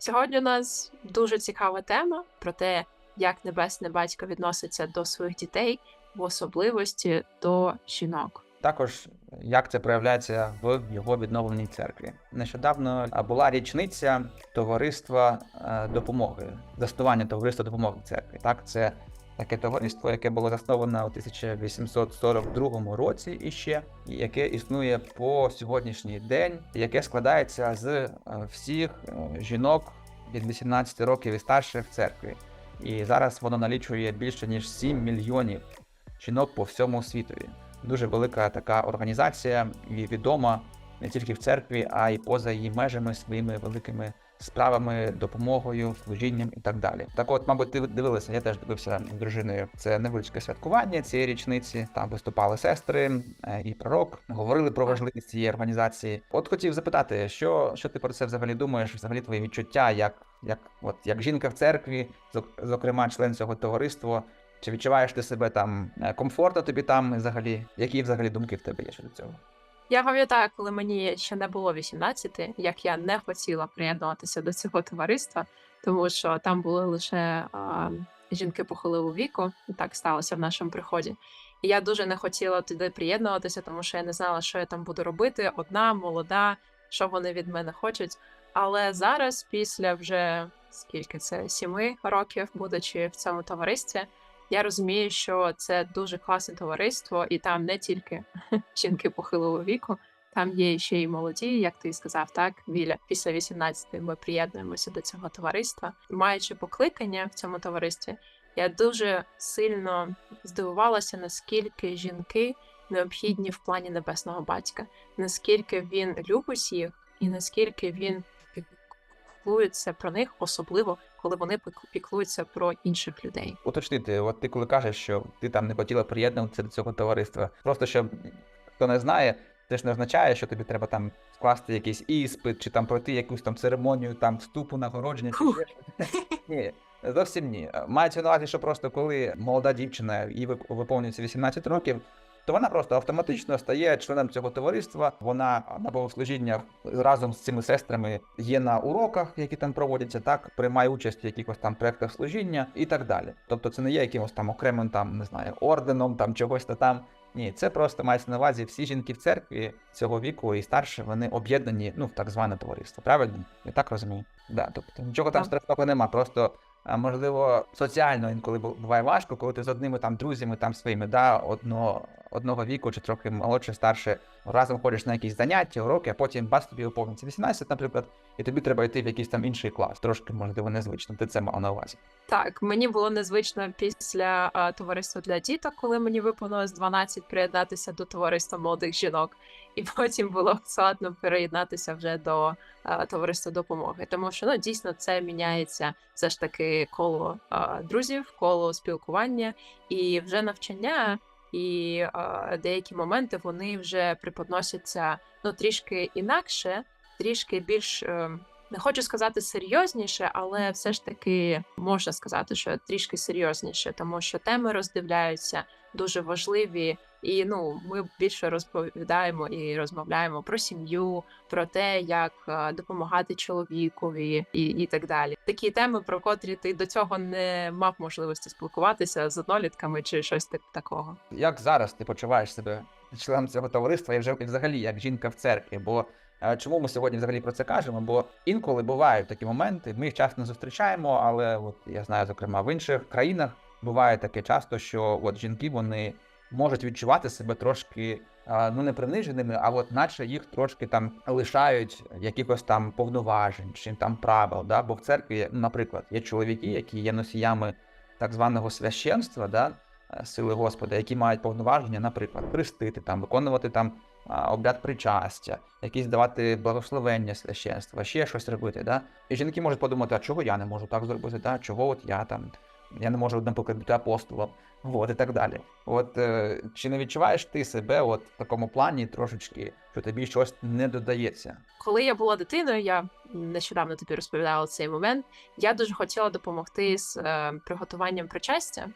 Сьогодні у нас дуже цікава тема про те, як небесне батько відноситься до своїх дітей, в особливості до жінок. Також як це проявляється в його відновленій церкві. Нещодавно була річниця товариства е, допомоги, заснування товариства допомоги церкві. Так, це таке товариство, яке було засноване у 1842 році і яке існує по сьогоднішній день, яке складається з е, всіх е, жінок від 18 років і старше в церкві. І зараз воно налічує більше ніж 7 мільйонів жінок по всьому світові. Дуже велика така організація і відома не тільки в церкві, а й поза її межами своїми великими справами, допомогою, служінням і так далі. Так, от, мабуть, ти дивилася, я теж дивився з дружиною. Це невеличке святкування цієї річниці. Там виступали сестри е, і пророк, говорили про важливість цієї організації. От хотів запитати, що, що ти про це взагалі думаєш? Взагалі твої відчуття, як, як, от, як жінка в церкві, зокрема член цього товариства. Чи відчуваєш ти себе там е, комфортно тобі там і взагалі? Які взагалі думки в тебе є щодо цього? Я пам'ятаю, коли мені ще не було 18, як я не хотіла приєднуватися до цього товариства, тому що там були лише а, жінки похилого віку, і так сталося в нашому приході. І я дуже не хотіла туди приєднуватися, тому що я не знала, що я там буду робити. Одна, молода, що вони від мене хочуть. Але зараз, після вже скільки це сіми років, будучи в цьому товаристві, я розумію, що це дуже класне товариство, і там не тільки жінки похилого віку, там є ще й молоді, як ти сказав, так біля після 18 ми приєднуємося до цього товариства. Маючи покликання в цьому товаристві, я дуже сильно здивувалася, наскільки жінки необхідні в плані небесного батька, наскільки він любить їх, і наскільки він піклується про них, особливо коли вони пік- піклуються про інших людей. Уточнити, от ти коли кажеш, що ти там не хотіла приєднуватися до цього товариства, просто щоб хто не знає, це ж не означає, що тобі треба там скласти якийсь іспит, чи там пройти якусь там церемонію там вступу, нагородження, чи. Ні. Зовсім ні. Мається на увазі, що просто коли молода дівчина їй вип- виповнюється 18 років, то вона просто автоматично стає членом цього товариства. Вона на богослужіннях разом з цими сестрами є на уроках, які там проводяться, так приймає участь в якихось там проектах служіння і так далі. Тобто це не є якимось там окремим там, не знаю, орденом, там чогось та там. Ні, це просто мається на увазі всі жінки в церкві цього віку і старше, вони об'єднані ну, в так зване товариство. Правильно? Я так розумію. Да, тобто нічого там страшного нема. Просто можливо соціально інколи буває важко, коли ти з одними там друзями там своїми, да, одного, одного віку чи трохи молодше, старше, разом ходиш на якісь заняття, уроки, а потім бац тобі виповниться 18, наприклад, і тобі треба йти в якийсь там інший клас. Трошки можливо незвично. Ти це мав на увазі. Так, мені було незвично після а, товариства для діток, коли мені виповнилось 12, приєднатися до товариства молодих жінок, і потім було складно переєднатися вже до а, товариства допомоги. Тому що ну дійсно це міняється все ж таки коло а, друзів, коло спілкування і вже навчання. І е, деякі моменти вони вже преподносяться ну трішки інакше, трішки більш. е, не хочу сказати серйозніше, але все ж таки можна сказати, що трішки серйозніше, тому що теми роздивляються дуже важливі, і ну ми більше розповідаємо і розмовляємо про сім'ю, про те, як е, допомагати чоловікові, і, і так далі. Такі теми, про котрі ти до цього не мав можливості спілкуватися з однолітками чи щось так- такого. Як зараз ти почуваєш себе членом цього товариства і вже взагалі як жінка в церкві? Бо е, чому ми сьогодні взагалі про це кажемо? Бо інколи бувають такі моменти, ми їх часто зустрічаємо, але от я знаю, зокрема, в інших країнах буває таке часто, що от жінки вони можуть відчувати себе трошки. Ну, не приниженими, а от наче їх трошки там лишають якихось там повноважень чи там правил. Да? Бо в церкві, наприклад, є чоловіки, які є носіями так званого священства, да? е, сили Господа, які мають повноваження, наприклад, хрестити, там, виконувати там обряд причастя, якісь давати благословення священства, ще щось робити. Да? І жінки можуть подумати, а чого я не можу так зробити, да? чого от я там, я не можу, наприклад, бути апостолом, от, і так далі. От е, чи не відчуваєш ти себе от в такому плані трошечки, що тобі щось не додається? Коли я була дитиною, я нещодавно тобі розповідала цей момент. Я дуже хотіла допомогти з е, приготуванням причастя,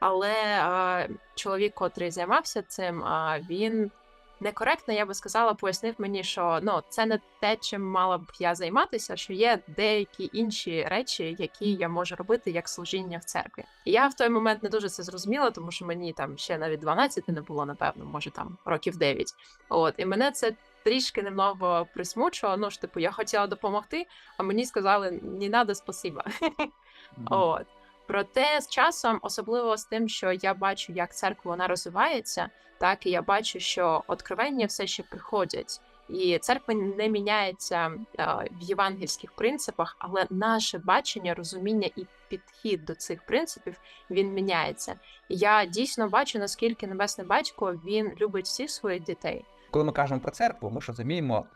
але е, чоловік, котрий займався цим, е, він некоректно, я би сказала, пояснив мені, що ну це не те, чим мала б я займатися, що є деякі інші речі, які я можу робити як служіння в церкві. І я в той момент не дуже це зрозуміла, тому що мені там ще навіть 12 не було, напевно, може там років 9. От і мене це. Трішки немного присмучувало, ну ж типу, я хотіла допомогти, а мені сказали не надо, спасіба. От. Проте з часом, особливо з тим, що я бачу, як церква вона розвивається, так і я бачу, що откровення все ще приходять. І церква не міняється е, в євангельських принципах, але наше бачення, розуміння і підхід до цих принципів він міняється. І я дійсно бачу, наскільки небесний батько він любить всіх своїх дітей. Коли ми кажемо про церкву, ми ж розуміємо,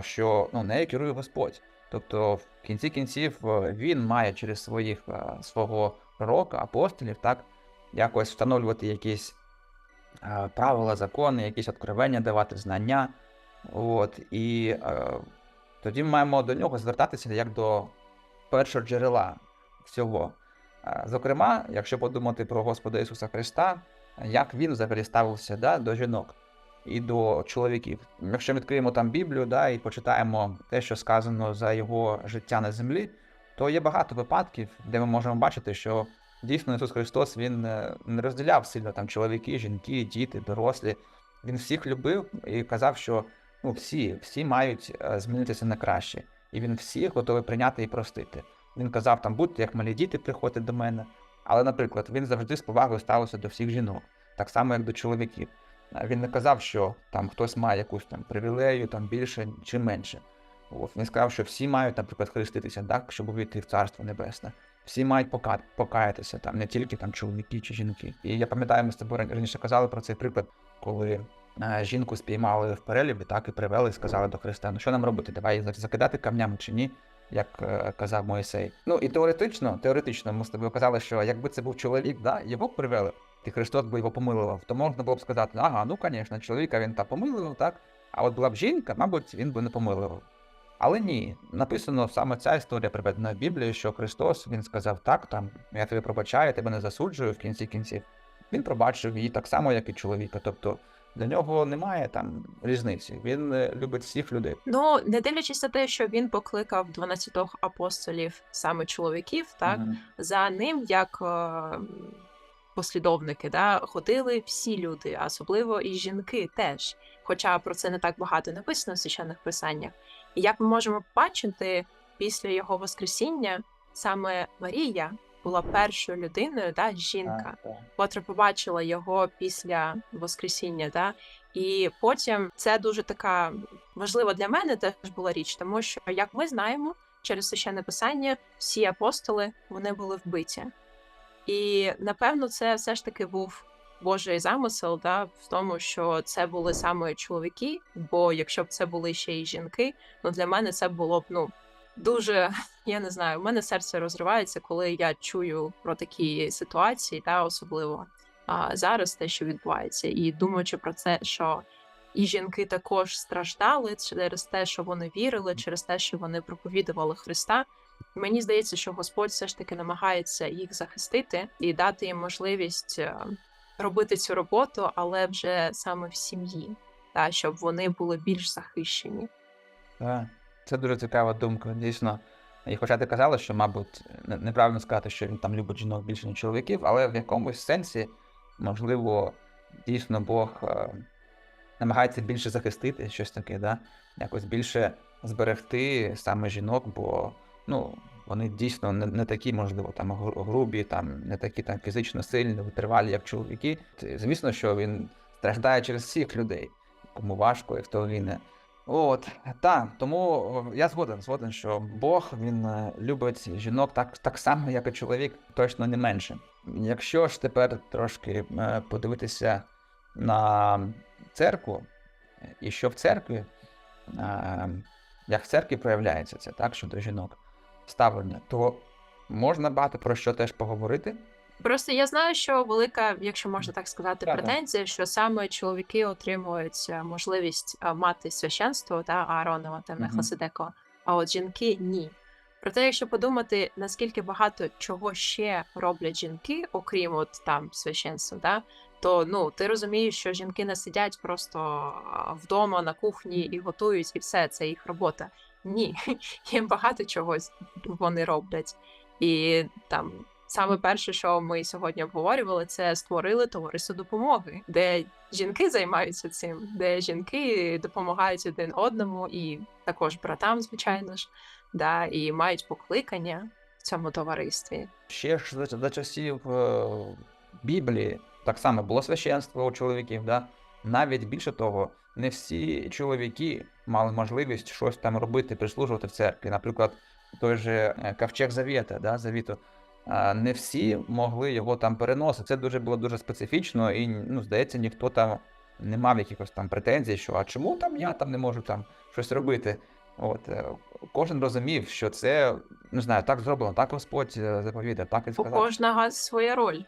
що ну, нею керує Господь. Тобто, в кінці кінців е, він має через своїх е, свого пророка, апостолів, так, якось встановлювати якісь е, правила, закони, якісь откровення давати, знання. От, і е, тоді ми маємо до нього звертатися як до першого джерела всього. Зокрема, якщо подумати про Господа Ісуса Христа, як він взагалі ставився да, до жінок і до чоловіків. Якщо відкриємо там Біблію да, і почитаємо те, що сказано за його життя на землі, то є багато випадків, де ми можемо бачити, що дійсно Ісус Христос він е, не розділяв сильно там чоловіки, жінки, діти, дорослі. Він всіх любив і казав, що ну, всі, всі мають е, змінитися на краще, і він всіх готовий прийняти і простити. Він казав, там будьте як малі діти, приходьте до мене. Але, наприклад, він завжди з повагою ставився до всіх жінок, так само як до чоловіків. Він не казав, що там хтось має якусь там привілею, там більше чи менше. От. Він сказав, що всі мають, наприклад, хреститися, так, щоб увійти в Царство Небесне. Всі мають пока... покаятися, там, не тільки там чоловіки чи жінки. І я пам'ятаю, ми з тобою раніше казали про цей приклад, коли е, жінку спіймали в перелібі, так і привели, і сказали до Христа, ну що нам робити? Давай закидати камнями чи ні, як е, казав Моїсей. Ну і теоретично, теоретично, ми з тобою казали, що якби це був чоловік, да, його б привели, і Христос би його помилував, то можна було б сказати, ага, ну звісно, чоловіка він та помилував, так? А от була б жінка, мабуть, він би не помилував. Але ні, написано саме ця історія приведена в Біблії, що Христос він сказав так, там я тебе пробачаю, я тебе не засуджую в кінці кінців. Він пробачив її так само, як і чоловіка. Тобто для нього немає там різниці. Він е, любить всіх людей. Ну, не дивлячись на те, що він покликав 12 апостолів саме чоловіків, так Мгм. за ним, як е, послідовники, да, ходили всі люди, особливо і жінки теж. Хоча про це не так багато написано в священних писаннях. І як ми можемо бачити, після його воскресіння саме Марія була першою людиною, да, жінка, котра побачила його після воскресіння. Да? І потім це дуже така важлива для мене теж була річ, тому що, як ми знаємо, через священне писання всі апостоли вони були вбиті. І напевно, це все ж таки був Божий замисел, да, в тому, що це були саме чоловіки. Бо якщо б це були ще й жінки, ну для мене це було б ну дуже я не знаю, в мене серце розривається, коли я чую про такі ситуації, та особливо а, зараз те, що відбувається, і думаючи про це, що і жінки також страждали через те, що вони вірили, через те, що вони проповідували Христа. Мені здається, що Господь все ж таки намагається їх захистити і дати їм можливість е, робити цю роботу, але вже саме в сім'ї, та щоб вони були більш захищені. Це дуже цікава думка, дійсно. І хоча ти казала, що, мабуть, неправильно сказати, що він там любить жінок більше, ніж чоловіків, але в якомусь сенсі, можливо, дійсно Бог е, намагається більше захистити щось таке, да? якось більше зберегти саме жінок, бо ну, вони дійсно не, не такі, можливо, там гру- грубі, там, не такі там фізично сильні, витривалі, як чоловіки. Звісно, що він страждає через всіх людей, кому важко і хто гине. От, так, тому я згоден, згоден, що Бог він е, любить жінок так, так само, як і чоловік, точно не менше. Якщо ж тепер трошки е, подивитися на церкву, е, і що в церкві, е, як в церкві проявляється це, так, щодо жінок ставлення, то можна багато про що теж поговорити. Просто я знаю, що велика, якщо можна так сказати, Так, претензія, що саме чоловіки отримують е, можливість е, мати священство та Ааронова та Мгм. Мелхиседека, а от жінки ні. Проте, якщо подумати, наскільки багато чого ще роблять жінки, окрім от там священства, да, то ну ти розумієш, що жінки не сидять просто вдома на кухні і готують, і все це їх робота. Ні, є багато чогось вони роблять. І там саме перше, що ми сьогодні обговорювали, це створили товариство допомоги, де жінки займаються цим, де жінки допомагають один одному, і також братам, звичайно ж, да, і мають покликання в цьому товаристві. Ще ж за, часів е, Біблії так само було священство у чоловіків, да? навіть більше того, не всі чоловіки мали можливість щось там робити, прислужувати в церкві. Наприклад, той же е, ковчег Завіта, да, Завіту. Не всі могли його там переносити. Це дуже було дуже специфічно, і ну, здається, ніхто там не мав якихось там претензій, що а чому там я там не можу там щось робити. От е, кожен розумів, що це не знаю, так зроблено, так Господь е, заповідав, так і У сказав. кожного своя роль.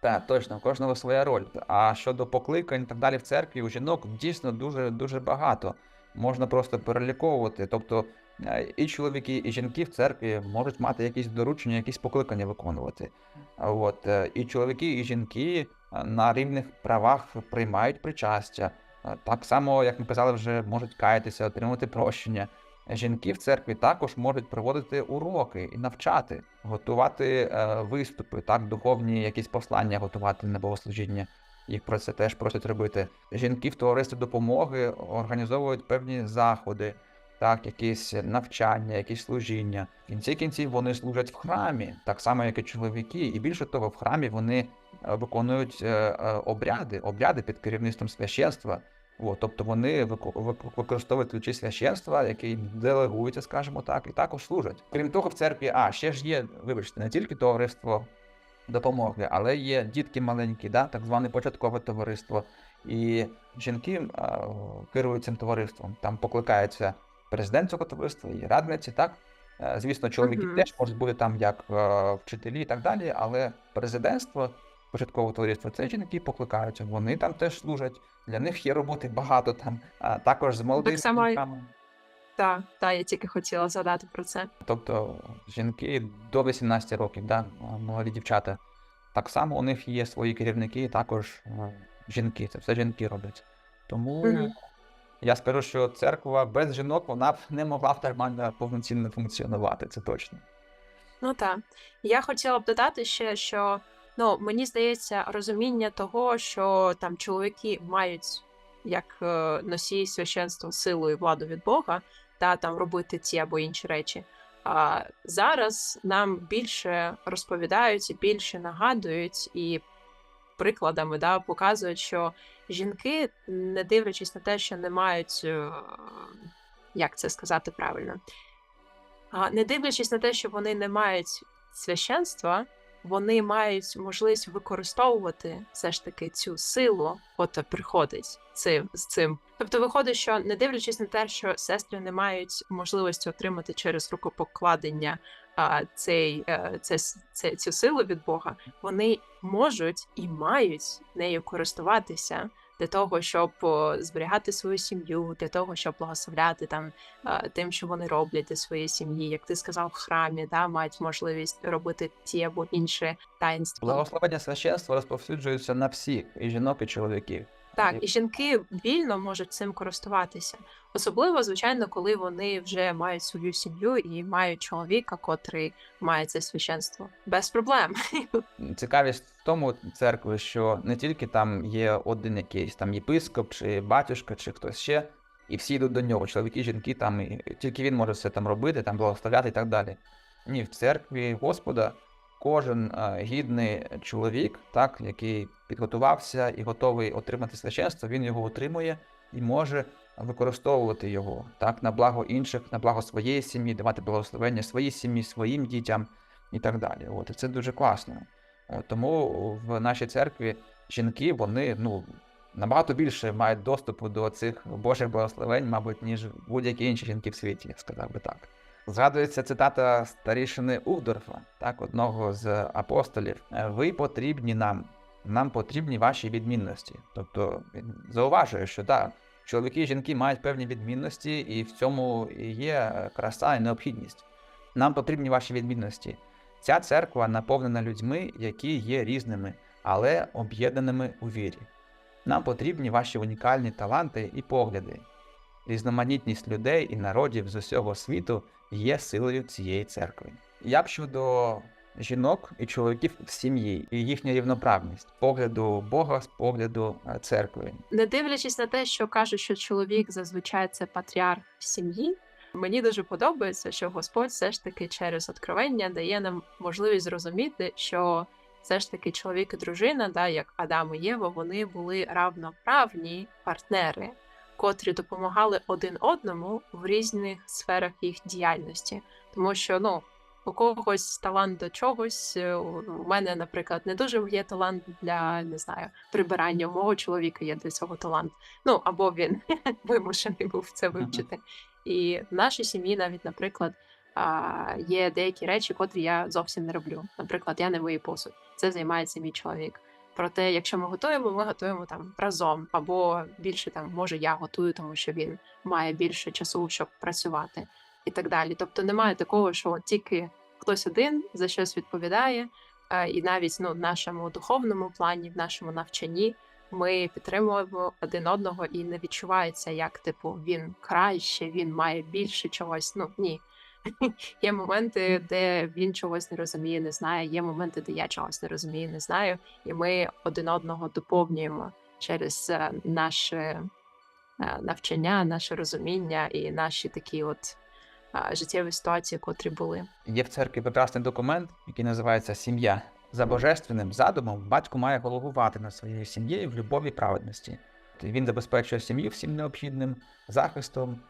Так, точно, у кожного своя роль. А щодо покликань і так далі в церкві, у жінок дійсно дуже дуже багато. Можна просто переліковувати. Тобто е, і чоловіки, і жінки в церкві можуть мати якісь доручення, якісь покликання виконувати. От, е, і чоловіки, і жінки е, на рівних правах приймають причастя. Так само, як ми казали, вже можуть каятися, отримувати прощення. Жінки в церкві також можуть проводити уроки і навчати, готувати е, виступи, так, духовні якісь послання готувати на богослужіння. Їх про це теж просять робити. Жінки в товаристві допомоги організовують певні заходи, так, якісь навчання, якісь служіння. В кінці кінців вони служать в храмі, так само, як і чоловіки. І більше того, в храмі вони е, виконують е, обряди, обряди під керівництвом священства. От, тобто вони вико- використовують ключі священства, які їм делегуються, скажімо так, і також служать. Крім того, в церкві, а ще ж є, вибачте, не тільки товариство допомоги, але є дітки маленькі, да, так зване початкове товариство. І жінки а, керують цим товариством. Там покликається президент цього товариства і радниці, так? Е, Звісно, чоловіки Мгм. теж можуть бути там як е, вчителі і так далі, але президентство початкового товариства це жінки покликаються. Вони там теж служать. Для них є роботи багато там, а також з молодими само жінками. Так, та я тільки хотіла згадати про це. Тобто жінки до 18 років, да, молоді дівчата. Так само у них є свої керівники, також е, жінки. Це все жінки роблять. Тому Мгм. я скажу, що церква без жінок вона б не могла б нормально повноцінно функціонувати, це точно. Ну так. Я хотіла б додати ще, що ну, мені здається, розуміння того, що там чоловіки мають як е, носії священства силу і владу від Бога, та там робити ті або інші речі. А зараз нам більше розповідають більше нагадують і прикладами да, показують, що жінки, не дивлячись на те, що не мають, е, як це сказати правильно, не дивлячись на те, що вони не мають священства, вони мають можливість використовувати все ж таки цю силу, котра приходить цим з цим. Тобто, виходить, що не дивлячись на те, що сестри не мають можливості отримати через рукопокладення а, цей, е, це, це, цю силу від Бога, вони можуть і мають нею користуватися для того, щоб зберігати свою сім'ю, для того, щоб благословляти там е, тим, що вони роблять для своєї сім'ї, як ти сказав, в храмі, да, мають можливість робити ті або інші таїнства. Благословення священства розповсюджується на всіх, і жінок, і чоловіків. Так, і жінки вільно можуть цим користуватися. Особливо, звичайно, коли вони вже мають свою сім'ю і мають чоловіка, котрий має це священство. Без проблем. Цікавість в тому церкви, що не тільки там є один якийсь там єпископ, чи батюшка, чи хтось ще, і всі йдуть до нього, чоловіки, жінки, там, і тільки він може все там робити, там благословляти і так далі. Ні, в церкві Господа кожен гідний чоловік, так, який підготувався і готовий отримати священство, він його отримує і може використовувати його так, на благо інших, на благо своєї сім'ї, давати благословення своїй сім'ї, своїм дітям і так далі. От, і це дуже класно. От, тому в нашій церкві жінки, вони ну, набагато більше мають доступу до цих Божих благословень, мабуть, ніж будь-які інші жінки в світі, я сказав би так. Згадується цитата старішини Угдорфа, так, одного з апостолів. «Е, Ви потрібні нам, нам потрібні ваші відмінності. Тобто він зауважує, що так, чоловіки і жінки мають певні відмінності, і в цьому є краса і необхідність. Нам потрібні ваші відмінності. Ця церква наповнена людьми, які є різними. але об'єднаними у вірі. Нам потрібні ваші унікальні таланти і погляди. Різноманітність людей і народів з усього світу є силою цієї церкви. Як щодо жінок і чоловіків в сім'ї і їхня рівноправність, погляду Бога з погляду е, церкви. Не дивлячись на те, що кажуть, що чоловік зазвичай це патріарх в сім'ї. Мені дуже подобається, що Господь все ж таки через откровення дає нам можливість зрозуміти, що все ж таки чоловік і дружина, да, як Адам і Єва, вони були равноправні партнери, котрі допомагали один одному в різних сферах їх діяльності. Тому що ну у когось талант до чогось. е, У у мене, наприклад, не дуже є талант для не знаю прибирання. У мого чоловіка є для цього талант. Ну або він вимушений був це вивчити. І в нашій сім'ї навіть, наприклад, є деякі речі, котрі я зовсім не роблю. Наприклад, я не мию посуд. Це займається мій чоловік. Проте, якщо ми готуємо, ми готуємо там разом, або більше там може я готую, тому що він має більше часу, щоб працювати, і так далі. Тобто немає такого, що тільки хтось один за щось відповідає, е, і навіть ну, в нашому духовному плані, в нашому навчанні ми підтримуємо один одного і не відчувається, як типу він краще, він має більше чогось. Ну ні. Є моменти, де він чогось не розуміє, не знає. Є моменти, де я чогось не розумію, не знаю, і ми один одного доповнюємо через е, наше е, навчання, наше розуміння і наші такі от е, життєві ситуації, котрі були. Є в церкві прекрасний документ, який називається Сім'я. За божественним задумом батько має головувати над своєю сім'єю в любові праведності. Він забезпечує сім'ю всім необхідним захистом.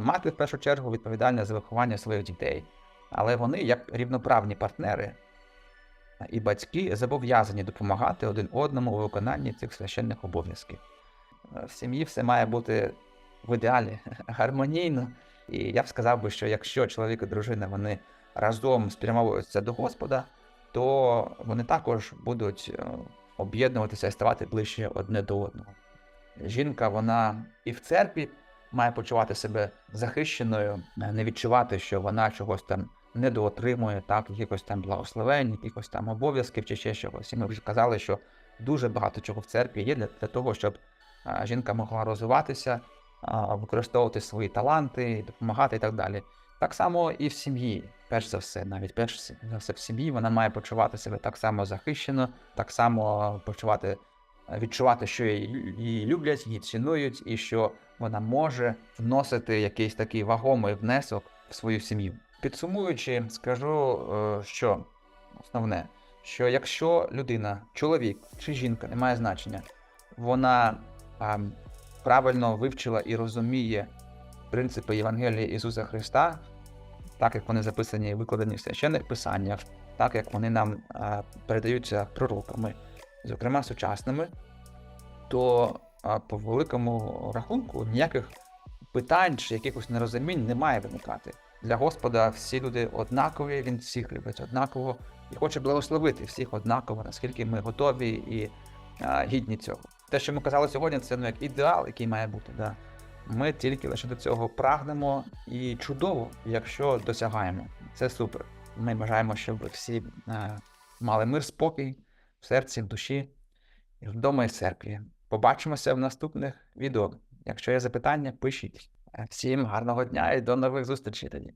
Мати в першу чергу відповідальна за виховання своїх дітей. Але вони, як рівноправні партнери і батьки, зобов'язані допомагати один одному у виконанні цих священних обов'язків. Е, В сім'ї все має бути в ідеалі гармонійно. І я б сказав би, що якщо чоловік і дружина вони разом спрямовуються до Господа, то вони також будуть е, об'єднуватися і ставати ближче одне до одного. Жінка, вона і в церкві має почувати себе захищеною, е, не відчувати, що вона чогось там недоотримує, так, якихось там благословень, якихось там обов'язків чи ще чогось. І ми вже казали, що дуже багато чого в церкві є для, для того, щоб жінка могла розвиватися, використовувати свої таланти, допомагати і так далі. Так само і в сім'ї, перш за все, навіть перш за все в сім'ї вона має почувати себе так само захищено, так само почувати, е, відчувати, що її люблять, її цінують, і що вона може вносити якийсь такий вагомий внесок в свою сім'ю. Підсумуючи, скажу, е, що основне, що якщо людина, чоловік чи жінка, не має значення, вона ам, правильно вивчила і розуміє принципи Євангелія Ісуса Христа, так як вони записані і викладені в священних писаннях, так як вони нам а, передаються пророками, зокрема сучасними, то а, по великому рахунку ніяких питань чи якихось нерозумінь не має виникати. Для Господа всі люди однакові, він всіх любить однаково і хоче благословити всіх однаково, наскільки ми готові і а, гідні цього. Те, що ми казали сьогодні, це ну, як ідеал, який має бути. Да. Ми тільки лише до цього прагнемо і чудово, якщо досягаємо. Це супер. Ми бажаємо, щоб всі е, мали мир, спокій в серці, в душі, і вдома і в церкві. Побачимося в наступних відео. Якщо є запитання, пишіть. Всім гарного дня і до нових зустрічей тоді.